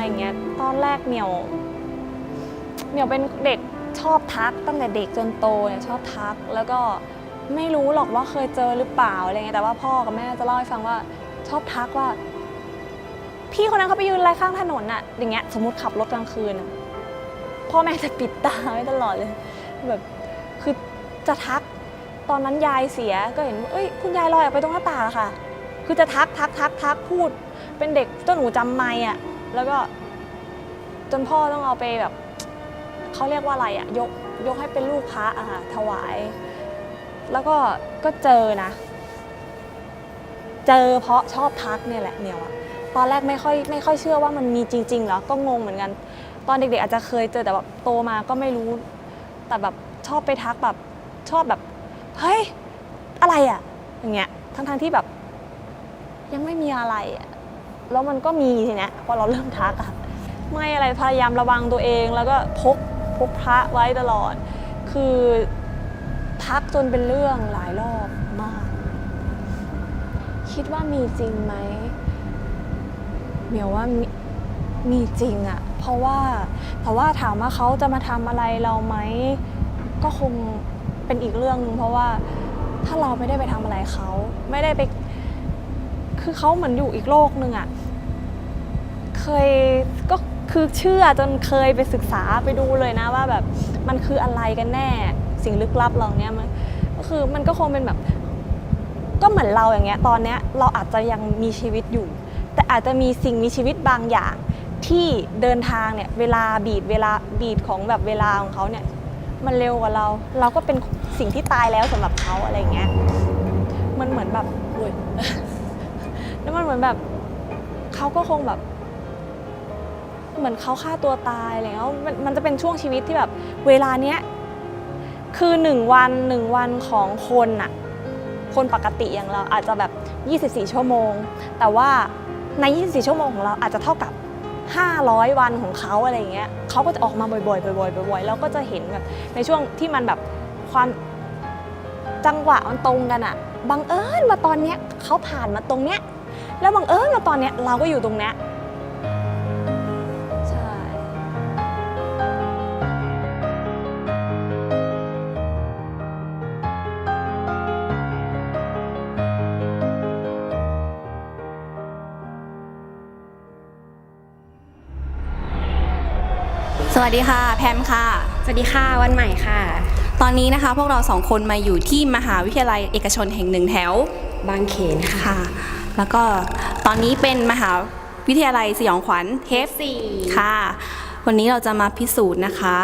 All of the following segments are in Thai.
อะไรเงี้ย ตอนแรกเหมียว เหมียวเป็นเด็กชอบทักตั้งแต่เด็กจนโตเนี่ยชอบทักแล้วก็ไม่รู้หรอกว่าเคยเจอหรือเปล่าอะไรเงี้ยแต่ว่าพ่อกับแม่จะเล่าให้ฟังว่าชอบทักว่า พี่คนนั้นเขาไปยืนอะไรข้างถนนน่ะอย่างเงี้ยสมมติขับรถกลางคืนพ่อแม่จะปิดตาไว้ตลอดเลยแบบคือจะทักตอนนั้นยายเสียก็เห็นว่าเอ้ยคุณยายลอยออกไปตรงหน้าต่างอะค่ะ คือจะทักทักทักทักพูด เป็นเด็กเจ้าหนูจำไม่อะ แล้วก็จนพ่อต้องเอาไปแบบเขาเรียกว่าอะไรอะยกยกให้เป็นลูกพระอะค่ะถวาย แล้วก็ก็เจอนะ เจอเพราะชอบทักเนี่ยแหละเนี่ยอะตอนแรกไม่ค่อยไม่ค่อยเชื่อว่ามันมีจริงๆเหรอก็งงเหมือนกัน ตอนเด็กๆอาจจะเคยเจอแต่แบบโตมาก็ไม่รู้ แต่แบบชอบไปทักแบบชอบแบบเฮ้ยอะไรอะอย่างเงี้ยทั้งๆที่แบบ ยังไม่มีอะไรอะ แล้วมันก็มีทีเนี้ยพอเราเริ่มทักอะไม่อะไรพยายามระวังตัวเองแล้วก็พกพกพระไว้ตลอด คือทักจนเป็นเรื่องหลายรอบมาก คิดว่ามีจริงไหมเหมียวว่ามีมีจริงอะเพราะว่าเพราะว่าถามว่าเขาจะมาทำอะไรเราไหมก็คงเป็นอีกเรื่องนึงเพราะว่าถ้าเราไม่ได้ไปทำอะไรเขาไม่ได้ไป คือเขาเหมือนอยู่อีกโลกหนึ่งอะเคยก็คือเชื่อจนเคยไปศึกษาไปดูเลยนะว่าแบบมันคืออะไรกันแน่ สิ่งลึกลับเหล่านี้มันก็คือมันก็คงเป็นแบบ ก็เหมือนเราอย่างเงี้ย ตอนเนี้ยเราอาจจะยังมีชีวิตอยู่ แต่อาจจะมีสิ่งมีชีวิตบางอย่างที่เดินทางเนี่ยเวลาบีดเวลาบีดของแบบเวลาของเขาเนี่ยมันเร็วกว่าเรา เราก็เป็นสิ่งที่ตายแล้วสำหรับเขาอะไรเงี้ย มันเหมือนแบบอุ้ย แล้วมันเหมือนแบบเขาก็คงแบบ เหมือนเขาฆ่าตัวตายอะไรเงี้ยมันมันจะเป็นช่วงชีวิตที่แบบ เวลาเนี้ยคือหนึ่งวันหนึ่งวันของคนอะคนปกติอย่างเราอาจจะแบบ 24 ชั่วโมง แต่ว่าใน 24 ชั่วโมงของเราอาจจะเท่ากับ 500 วันของเขาอะไรเงี้ยเขาก็จะออกมาบ่อยๆบ่อยๆบ่อยๆแล้วก็จะเห็นแบบในช่วงที่มันแบบความจังหวะมันตรงกันอะบังเอิญมาตอนเนี้ยเขาผ่านมาตรงเนี้ย แล้วบังเอิญมาตอนเนี้ยเราก็อยู่ตรงเนี้ยใช่ สวัสดีค่ะ แพมค่ะ สวัสดีค่ะวันใหม่ค่ะ ตอนนี้นะคะพวกเราสองคนมาอยู่ที่มหาวิทยาลัยเอกชนแห่งหนึ่งแถว บางเขนค่ะ ค่ะ แล้วก็ตอนนี้เป็นมหาวิทยาลัยสยองขวัญเทปสี่ค่ะ วันนี้เราจะมาพิสูจน์นะคะ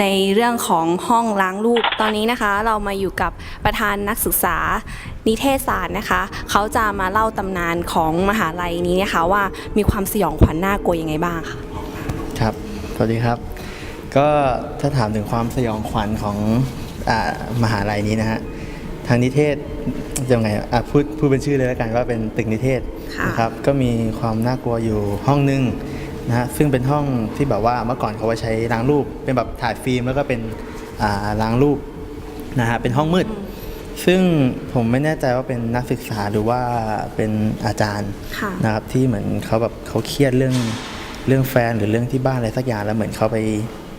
ในเรื่องของห้องล้างรูป ตอนนี้นะคะ เรามาอยู่กับประธานนักศึกษานิเทศศาสตร์นะคะ เขาจะมาเล่าตำนานของมหาลัยนี้นะคะว่ามีความสยองขวัญน่ากลัวยังไงบ้างค่ะ ครับ สวัสดีครับ ก็ถ้าถามถึงความสยองขวัญของอามหาลัยนี้นะฮะ ทางนิเทศยังไงอะพูดพูดเป็นชื่อเลยแล้วกันว่าเป็นตึกนิเทศค่ะนะครับก็มีความน่ากลัวอยู่ห้องหนึงนะฮะซึ่งเป็นห้องที่แบบว่าเมื่อก่อนเขาไว้ใช้ล้างรูป เป็นแบบถ่ายฟิล์มแล้วก็เป็นอ่าล้างรูปนะฮะเป็นห้องมืด ซึ่งผมไม่แน่ใจว่าเป็นนักศึกษาหรือว่าเป็นอาจารย์ค่ะนะครับที่เหมือนเขาแบบเขาเครียดเรื่องเรื่องแฟนหรือเรื่องที่บ้านอะไรสักอย่างแล้วเหมือนเขาไป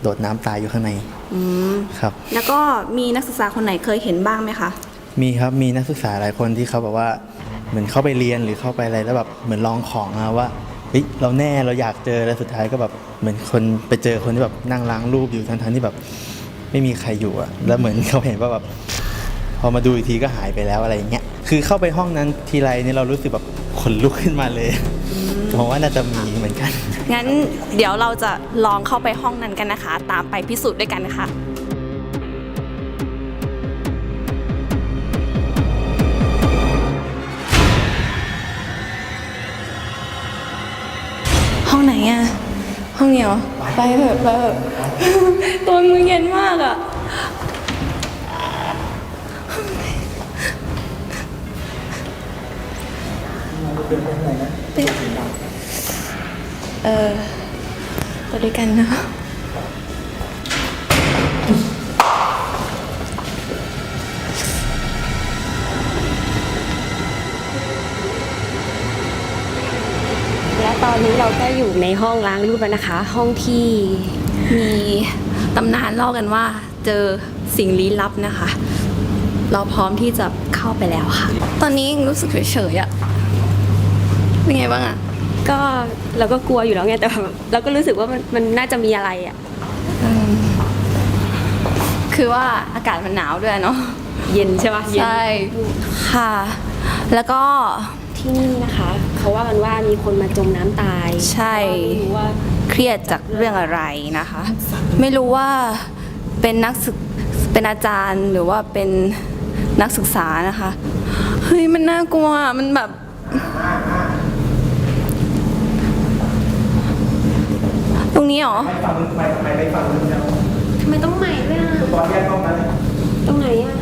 โดดน้ำตายอยู่ข้างในอืมครับ แล้วก็มีนักศึกษาคนไหนเคยเห็นบ้างไหมคะ มีครับมีนักศึกษาหลายคนที่เขาแบบว่าเหมือนเข้าไปเรียนหรือเข้าไปอะไรแล้วแบบเหมือนลองของอะว่าเฮ้ยเราแน่เราอยากเจอแล้วสุดท้ายก็แบบเหมือนคนไปเจอคนที่แบบนั่งล้างรูปอยู่ทั้งๆที่แบบไม่มีใครอยู่อะแล้วเหมือนเขาเห็นว่าแบบพอมาดูอีกทีก็หายไปแล้วอะไรอย่างเงี้ยคือเข้าไปห้องนั้นทีไรเนี่ยเรารู้สึกแบบขนลุกขึ้นมาเลยผมว่าน่าจะมีเหมือนกัน งั้นเดี๋ยวเราจะลองเข้าไปห้องนั้นกันนะคะ ตามไปพิสูจน์ด้วยกันนะ คะห้องไหนอะห้องเดียวไปเถอะไปเถอะตัวมือเย็นมากอะเออไปด้วยกันเนาะ ตอนนี้เราก็อยู่ในห้องล้างรูปแล้วนะคะ ห้องที่มีตำนานเล่ากันว่าเจอสิ่งลี้ลับนะคะ เราพร้อมที่จะเข้าไปแล้วค่ะ ตอนนี้รู้สึกเฉยๆอะเป็นไงบ้างอะก็เราก็กลัวอยู่แล้วไงแต่แบบเราก็รู้สึกว่ามันมันน่าจะมีอะไรอะอืมคือว่าอากาศมันหนาวด้วยเนาะเย็นใช่ปะเย็นใช่ค่ะ แล้วก็ที่นี่นะคะ มีคนมาจมน้ำตายใช่ ไม่รู้ว่าเครียดจากเรื่องอะไรนะคะ ไม่รู้ว่าเป็นนักศึกเป็นอาจารย์หรือว่าเป็นนักศึกษานะคะเฮ้ยมันน่ากลัวมันแบบ ตรงนี้เหรอฟังไม่ไม่ไม่ฟังเลยนะทำไมต้องใหม่ด้วยอะตอนแยกห้องนั้นตรงไหนอะ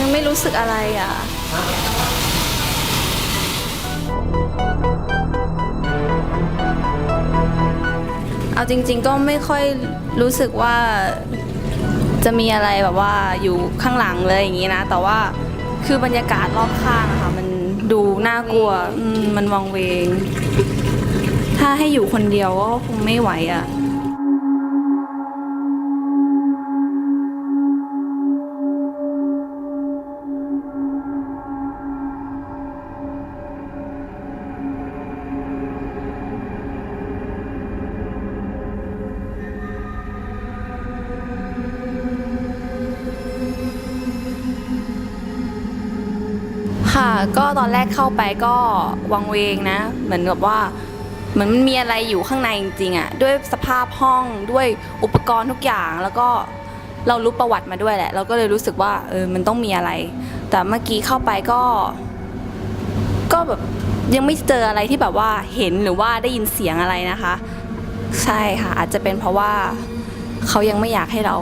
ยังไม่รู้สึกอะไรอะ เอาจริง ๆ ก็ไม่ค่อยรู้สึกว่าจะมีอะไรแบบว่าอยู่ข้างหลังเลยอย่างนี้นะ แต่ว่าคือบรรยากาศรอบข้างอะค่ะ มันดูน่ากลัวอืมมันวังเวง ถ้าให้อยู่คนเดียวก็คงไม่ไหวอะ ก็ตอนแรกเข้าไปก็วังเวงนะ เหมือนกับว่าเหมือนมันมีอะไรอยู่ข้างในจริงๆอะ่ะด้วยสภาพห้องด้วยอุปกรณ์ทุกอย่างแล้วก็เรารู้ประวัติมาด้วยแหละ เราก็เลยรู้สึกว่าเออมันต้องมีอะไร แต่เมื่อกี้เข้าไปก็ ก็แบบยังไม่เจออะไรที่แบบว่าเห็นหรือว่าได้ยินเสียงอะไรนะคะ ใช่ค่ะอาจจะเป็นเพราะว่า เขายังไม่อยากให้เรา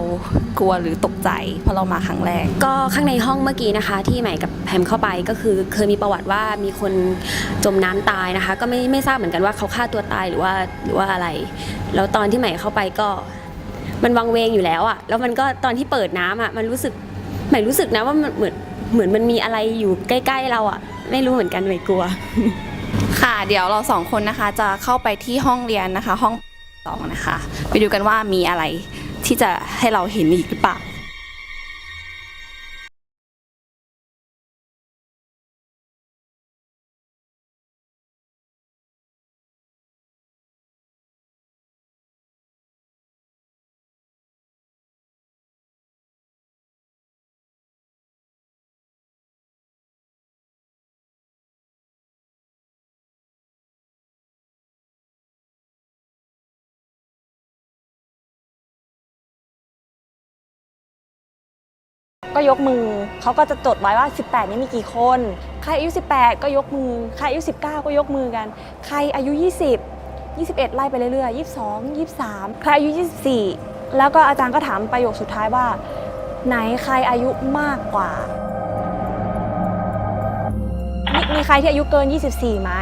กลัวหรือตกใจเพราะเรามาครั้งแรก ก็ข้างในห้องเมื่อกี้นะคะ ที่ใหม่กับแพมเข้าไปก็คือเคยมีประวัติว่ามีคนจมน้ำตายนะคะ ก็ไม่ไม่ทราบเหมือนกันว่าเขาฆ่าตัวตายหรือว่าหรือว่าอะไร แล้วตอนที่ใหม่เข้าไปก็มันวังเวงอยู่แล้วอะแล้วมันก็ตอนที่เปิดน้ำอะมันรู้สึกใหม่รู้สึกนะว่ามันเหมือนเหมือนมันมีอะไรอยู่ใกล้ ๆ เราอะไม่รู้เหมือนกันใหม่กลัว ค่ะ เดี๋ยวเราสองคนนะคะจะเข้าไปที่ห้องเรียนนะคะ ห้อง สองนะคะ ไปดูกันว่ามีอะไรที่จะให้เราเห็นอีกหรือเปล่า ก็ยกมือเขาก็จะจดไว้ว่า 18 นี้มีกี่คน ใครอายุ 18 ก็ยกมือ ใครอายุ 19 ก็ยกมือกัน ใครอายุ 20 21 ไล่ไปเรื่อยๆ 22 23 ใครอายุ 24 แล้วก็อาจารย์ก็ถามประโยคสุดท้ายว่า ไหนใครอายุมากกว่ามีมีใครที่อายุเกิน 24ไหม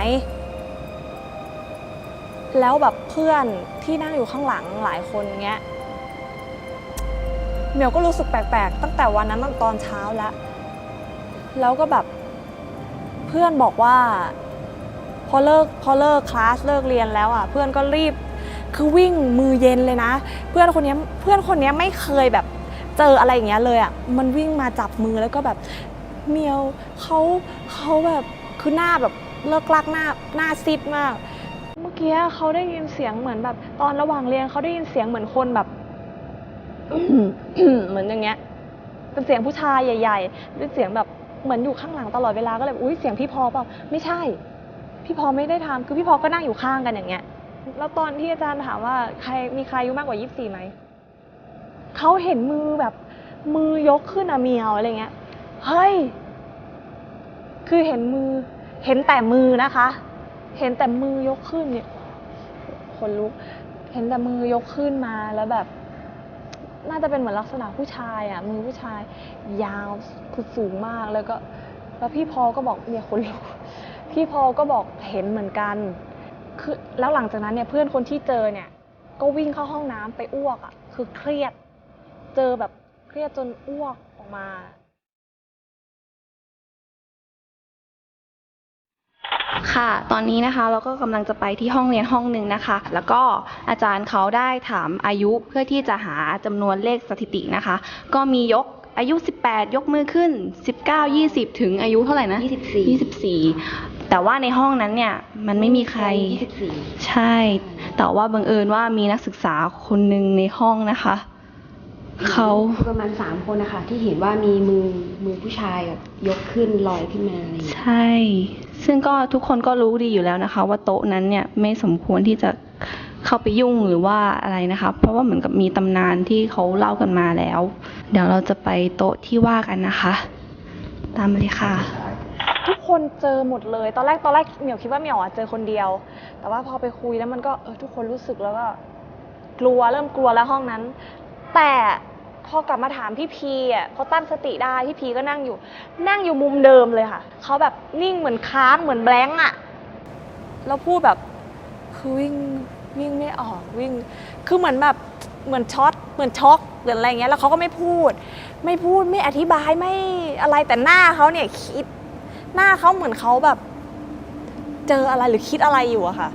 แล้วแบบเพื่อนที่นั่งอยู่ข้างหลังหลายคนเงี้ย เหมียวก็รู้สึกแปลกๆ ตั้งแต่วันนั้นตั้งตอนเช้าแล้ว แล้วก็แบบเพื่อนบอกว่า พอเลิกพอเลิกคลาสเลิกเรียนแล้วอะ เพื่อนก็รีบคือวิ่งมือเย็นเลยนะ เพื่อนคนนี้เพื่อนคนนี้ไม่เคยแบบเจออะไรอย่างเงี้ยเลยอะมันวิ่งมาจับมือแล้วก็แบบเหมียวเขาเขาแบบคือหน้าแบบเลิกลักหน้าหน้าซีดมาก เมื่อกี้เขาได้ยินเสียงเหมือนแบบ ตอนระหว่างเรียนเขาได้ยินเสียงเหมือนคนแบบ เหมือนอย่างเงี้ยเป็นเสียงผู้ชายใหญ่ๆเป็นเสียงแบบเหมือนอยู่ข้างหลังตลอดเวลาก็เลยอุ้ยเสียงพี่พอเปล่าไม่ใช่ พี่พอไม่ได้ทำคือพี่พอก็นั่งอยู่ข้างกันอย่างเงี้ย แล้วตอนที่อาจารย์ถามว่าใครมีใครอายุมากกว่า 24ไหม เขาเห็นมือแบบมือยกขึ้นอะเมียวอะไรเงี้ย เฮ้ย คือเห็นมือ เห็นแต่มือนะคะ เห็นแต่มือยกขึ้นเนี่ย คนลุก เห็นแต่มือยกขึ้นมาแล้วแบบ น่าจะเป็นเหมือนลักษณะผู้ชายอะมือผู้ชาย ยาวคือสูงมากแล้วก็ แล้วพี่พอก็บอกเนี่ยคนลุกพี่พอก็บอกเห็นเหมือนกัน คือแล้วหลังจากนั้นเนี่ยเพื่อนคนที่เจอเนี่ย ก็วิ่งเข้าห้องน้ำไปอ้วกอะคือเครียด เจอแบบเครียดจนอ้วกออกมา ค่ะ ตอนนี้นะคะเราก็กำลังจะไปที่ห้องเรียนห้องหนึ่งนะคะ แล้วก็อาจารย์เขาได้ถามอายุเพื่อที่จะหาจำนวนเลขสถิตินะคะ ก็มียกอายุ 18 ยกมือขึ้น 19 20 ถึงอายุเท่าไหร่นะ 24 24 แต่ว่าในห้องนั้นเนี่ยมันไม่มีใคร 24 ใช่ แต่ว่าบังเอิญว่ามีนักศึกษาคนหนึ่งในห้องนะคะเขาประมาณ3คนนะคะ ที่เห็นว่ามีมือมือผู้ชายแบบยกขึ้นลอยขึ้นมาอะไรอย่างเงี้ยใช่ ซึ่งก็ทุกคนก็รู้ดีอยู่แล้วนะคะ ว่าโต๊ะนั้นเนี่ยไม่สมควรที่จะเข้าไปยุ่งหรือว่าอะไรนะคะ เพราะว่าเหมือนกับมีตำนานที่เขาเล่ากันมาแล้ว เดี๋ยวเราจะไปโต๊ะที่ว่ากันนะคะ ตามมาเลยค่ะ ทุกคนเจอหมดเลย ตอนแรกตอนแรกเหมียวคิดว่าเหมียวอะเจอคนเดียว แต่ว่าพอไปคุยแล้วมันก็เออทุกคนรู้สึกแล้วก็กลัวเริ่มกลัวแล้วห้องนั้น แต่ พอกลับมาถามพี่พีอะเขาตั้งสติได้พี่พีก็นั่งอยู่ นั่งอยู่มุมเดิมเลยค่ะเขาแบบนิ่งเหมือนค้างเหมือนแบงค์อะแล้วพูดแบบคือวิ่งวิ่งไม่ออกวิ่ง คือเหมือนแบบเหมือนช็อตเหมือนช็อกหรืออะไรเงี้ยแล้วเขาก็ไม่พูด ไม่พูดไม่อธิบายไม่อะไรแต่หน้าเขาเนี่ยคิด หน้าเขาเหมือนเขาแบบ เจออะไรหรือคิดอะไรอยู่อะค่ะ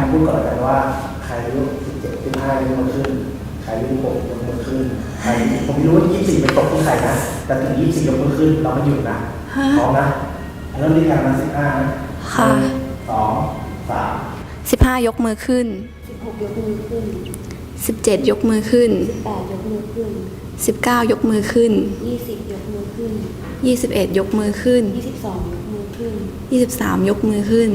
แอมพูดก่อนเลยว่า ใครอายุ17 15ยกมือขึ้น ใครอายุ16ยกมือขึ้น ใครผมไม่รู้ว่า24เป็นตกที่ใครนะ แต่ถึง24ยกมือขึ้น เราไม่หยุดนะพร้อมนะ เริ่มที่การมา15นะค่ะหนึ่งสองสาม15ยกมือขึ้น16ยกมือขึ้น17ยกมือขึ้น8ยกมือขึ้น19ยกมือขึ้น20ยกมือขึ้น21ยกมือขึ้น22ยกมือขึ้น23ยกมือขึ้น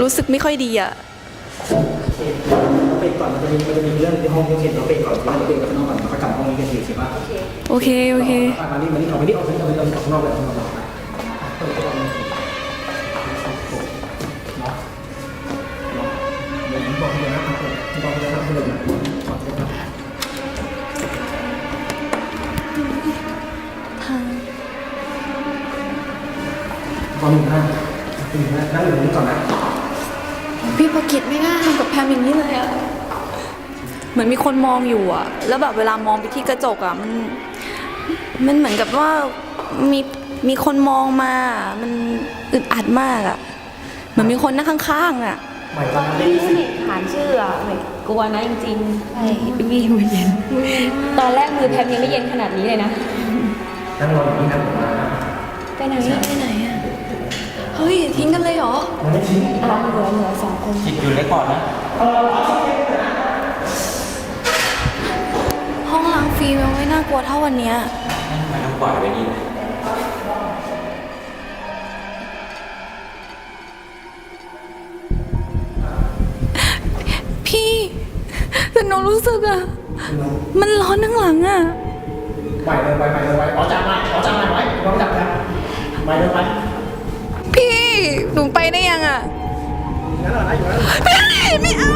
รู้สึกรู้สึกไม่ค่อยดีอะเราเป็นก่อนมันจะมีมันจะมีเรื่องที่ห้องที่เห็นเราเป็นก่อนที่เราเป็นกับน้องก่อนแล้วก็กลับห้องนี้กันทีใช่ปะโอเคโอเคอะมานี่มานี่ออกไปนี่ออกไปนี่ออกไปนี่ออกข้างนอกเลยออกข้างนอกเลยเปิดตัวเลยเนาะเนาะเดี๋ยวผมบอกคุณนะครับผมบอกคุณนะครับคุณเลยนะขอโทษนะตอนหนึ่งห้าหนึ่งห้านั่งอยู่ตรงนี้ก่อนนะ พี่ประกิตไม่น่าทำกับแพมอย่างนี้เลยอะเหมือนมีคนมองอยู่อะแล้วแบบเวลามองไปที่กระจกอะมันมันเหมือนกับว่ามีมีคนมองมา มันอึดอัดมากอะเหมือนมีคนนั่งข้างๆอะใหม่ตอนนั้นได้ยินเห็นฐานชื่ออะหมายกลัวนะจริงๆใช่มีมือเย็น ตอนแรกมือแพมยังไม่เย็นขนาดนี้เลยนะนั่งรออยู่นี่นะผมมาไปไหนไปไหนอะ เฮ้ย ทิ้งกันเลยเหรอมันไม่ทิ้งอะเหลือเหลือสองคนจิตอยู่เล็กก่อนนะห้องล้างฟิล์มยังไม่น่ากลัวเท่าวันเนี้ยทำไมต้องปล่อยไว้นี่ พี่แต่หนูรู้สึกอะมันร้อนทั้งหลังอะไปเลยไปไปเลยไปอ๋อจับมาอ๋อจับมาไว้ต้องจับนะไปเลยไปพี่ หนูไปได้ยังอะงั้นเหรอนะอยู่แล้วพี่ไม่เอา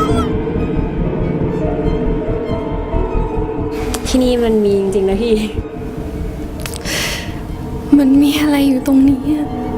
ที่นี่มันมีจริงๆนะพี่ มันมีอะไรอยู่ตรงนี้อะม